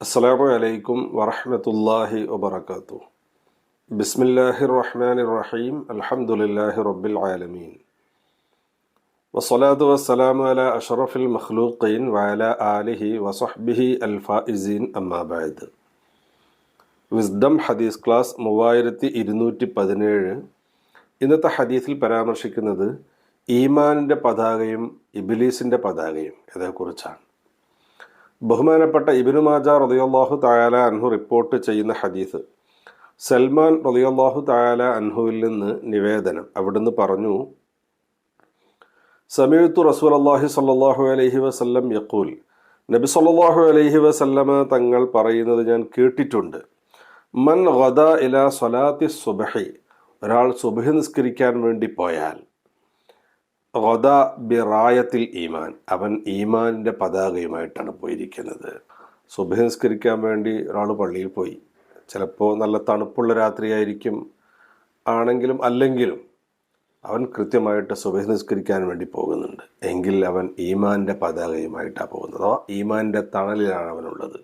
അസ്സലാമു അലൈക്കും വറഹമത്തല്ലാഹി വബർക്കാത്തു ബിസ്മില്ലാഹി റഹ്മാൻ റഹീം അലഹമുല്ലാഹി റബ്ബിൽ ആലമീൻ വസ്സലാത്തു വസ്സലാമു അല അഷറഫുൽ മഖ്ലൂഖീൻ വഅലാ ആലിഹി വസഹ്ബിഹി അൽ ഫായിസീൻ അമ്മാ ബഅദ് വിസ്ഡം ഹദീസ് ക്ലാസ് മൂവായിരത്തി ഇരുന്നൂറ്റി പതിനേഴ്. ഇന്നത്തെ ഹദീസിൽ പരാമർശിക്കുന്നത് ഈമാനിന്റെ പതാകയും ഇബിലീസിന്റെ പതാകയും ഇതേക്കുറിച്ചാണ്. ബഹുമാനപ്പെട്ട ഇബിനു മാജ റളിയല്ലാഹു തആല അൻഹു റിപ്പോർട്ട് ചെയ്യുന്ന ഹദീസ് സൽമാൻ റളിയല്ലാഹു തആല അൻഹുവിൽ നിന്ന് നിവേദനം. അവിടുന്ന് പറഞ്ഞു സമീഅത്തു റസൂലല്ലാഹി സല്ലാഹു അലൈഹി വസല്ലം യക്കൂൽ നബി സല്ലാഹു അലൈഹി വസല്ലമ തങ്ങൾ പറയുന്നത് ഞാൻ കേട്ടിട്ടുണ്ട്. മൻ ഗദ ഇല സ്വലാത്തി സുബഹി ഒരാൾ സുബഹി നിസ്കരിക്കാൻ വേണ്ടി പോയാൽ ഗദ ബിറായത്തിൽ ഈമാൻ. അവൻ ഈമാനിന്റെ പതാകയുമായിട്ടാണ് പോയിരിക്കുന്നത്. സുബഹി നിസ്കരിക്കാൻ വേണ്ടി ഒരാൾ പള്ളിയിൽ പോയി. ചിലപ്പോൾ നല്ല തണുപ്പുള്ള രാത്രിയായിരിക്കും. ആണെങ്കിലും അല്ലെങ്കിലും അവൻ കൃത്യമായിട്ട് സുബഹി നിസ്കരിക്കാൻ വേണ്ടി പോകുന്നുണ്ട്. എങ്കിൽ അവൻ ഈമാന്റെ പതാകയുമായിട്ടാണ് പോകുന്നത്. അഥവാ ഈമാന്റെ തണലിലാണ് അവനുള്ളത്.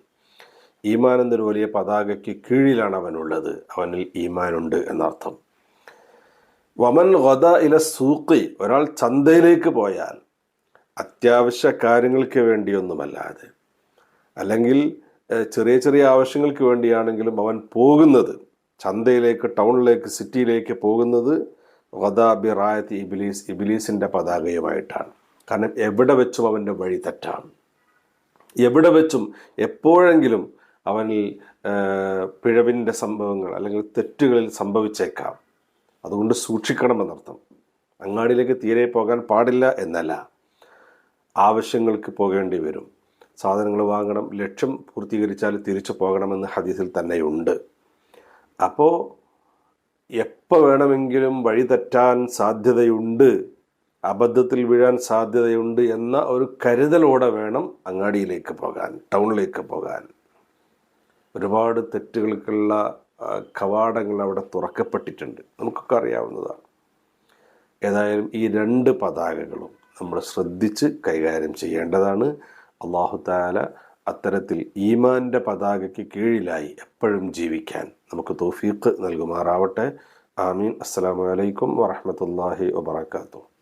ഈമാൻ എന്നൊരു വലിയ പതാകയ്ക്ക് കീഴിലാണ് അവനുള്ളത്. അവനിൽ ഈമാനുണ്ട് എന്നർത്ഥം. വമൻ ഗദ ഇല സൂക്കി ഒരാൾ ചന്തയിലേക്ക് പോയാൽ അത്യാവശ്യ കാര്യങ്ങൾക്ക് വേണ്ടിയൊന്നുമല്ലാതെ. അല്ലെങ്കിൽ ചെറിയ ചെറിയ ആവശ്യങ്ങൾക്ക് വേണ്ടിയാണെങ്കിലും അവൻ പോകുന്നത് ചന്തയിലേക്ക് ടൗണിലേക്ക് സിറ്റിയിലേക്ക് പോകുന്നത് ഗദ ബിറായത്ത് ഇബിലീസ് ഇബിലീസിന്റെ പതാകയുമായിട്ടാണ്. കാരണം എവിടെ വെച്ചും അവന്റെ വഴി തെറ്റാണ്. എവിടെ വെച്ചും എപ്പോഴെങ്കിലും അവനിൽ പിഴവിന്റെ സംഭവങ്ങൾ അല്ലെങ്കിൽ തെറ്റുകളിൽ സംഭവിച്ചേക്കാം. അതുകൊണ്ട് സൂക്ഷിക്കണമെന്നർത്ഥം. അങ്ങാടിയിലേക്ക് തീരെ പോകാൻ പാടില്ല എന്നല്ല. ആവശ്യങ്ങൾക്ക് പോകേണ്ടി വരും. സാധനങ്ങൾ വാങ്ങണം. ലക്ഷ്യം പൂർത്തീകരിച്ചാൽ തിരിച്ചു പോകണമെന്ന് ഹദീസിൽ തന്നെയുണ്ട്. അപ്പോൾ എപ്പോൾ വേണമെങ്കിലും വഴി തെറ്റാൻ സാധ്യതയുണ്ട് അബദ്ധത്തിൽ വീഴാൻ സാധ്യതയുണ്ട് എന്ന ഒരു കരുതലോടെ വേണം അങ്ങാടിയിലേക്ക് പോകാൻ ടൗണിലേക്ക് പോകാൻ. ഒരുപാട് തെറ്റുകൾക്കുള്ള കവാടങ്ങൾ അവിടെ തുറക്കപ്പെട്ടിട്ടുണ്ട്. നമുക്കൊക്കെ അറിയാവുന്നതാണ്. ഏതായാലും ഈ രണ്ട് പതാകകളും നമ്മൾ ശ്രദ്ധിച്ച് കൈകാര്യം ചെയ്യേണ്ടതാണ്. അള്ളാഹു താല അത്തരത്തിൽ ഈമാന്റെ പതാകയ്ക്ക് കീഴിലായി എപ്പോഴും ജീവിക്കാൻ നമുക്ക് തോഫീക്ക് നൽകുമാറാവട്ടെ. ആമീൻ. അസ്സലാമു അലൈക്കും വറഹമത്തല്ലാഹി വബർക്കാത്തു